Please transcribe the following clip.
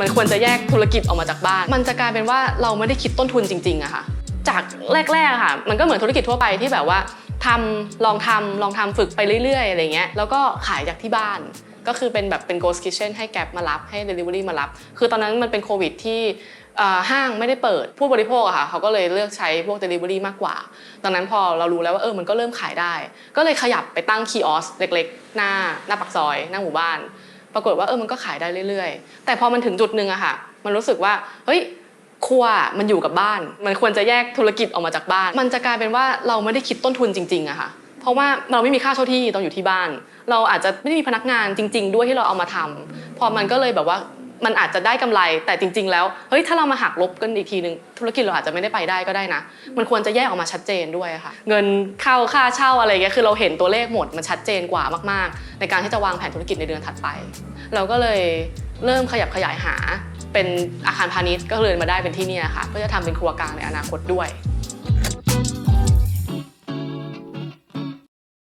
มันควรจะแยกธุรกิจออกมาจากบ้าน มันจะกลายเป็นว่าเราไม่ได้คิดต้นทุนจริงๆอะค่ะ จากแรกๆค่ะ มันก็เหมือนธุรกิจทั่วไปที่แบบว่าทำลองทำลองทำฝึกไปเรื่อยๆอะไรเงี้ย แล้วก็ขายจากที่บ้าน ก็คือเป็นแบบเป็น ghost kitchen ให้แกร็บมารับให้ delivery มารับ คือตอนนั้นมันเป็นโควิดที่ห้างไม่ได้เปิดผู้บริโภคอะค่ะเขาก็เลยเลือกใช้พวก delivery มากกว่าดังนั้นพอเรารู้แล้วว่าเออมันก็เริ่มขายได้ ก็เลยขยับไปตั้งคีออสเล็กๆ หน้าหน้าปากซอย หน้าหมู่บ้าน ปรากฏว่าเออมันก็ขายได้เรื่อยๆ แต่พอมันถึงจุดหนึ่งอะค่ะ มันรู้สึกว่าเฮ้ยครัวมันอยู่กับบ้าน มันควรจะแยกธุรกิจออกมาจากบ้าน มันจะกลายเป็นว่าเราไม่ได้คิดต้นทุนจริงๆอะค่ะ เพราะว่าเราไม่มีค่าเช่าที่ตอนอยู่ที่บ้าน เราอาจจะไม่ได้มีพนักงานจริง ๆ ด้วยที่เราเอามาทำพอมันก็เลยแบบว่า มันอาจจะได้กำไรแต่จริง ๆ แล้วเฮ้ยถ้าเรามาหักลบกันอีกทีหนึ่งธุรกิจเราอาจจะไม่ได้ไปได้ก็ได้นะ มันควรจะแยกออกมาชัดเจนด้วยอะค่ะ เงินเข้าค่าเช่าอะไรเงี้ยคือเราเห็นตัวเลขหมดมันชัดเจนกว่ามากๆ ในการที่จะวางแผนธุรกิจในเดือนถัดไป เราก็เลยเริ่มขยับขยายหา เป็นอาคารพาณิชย์ก็เลยมาได้เป็นที่เนี่ยค่ะเพื่อจะทำเป็นครัวกลางในอนาคตด้วย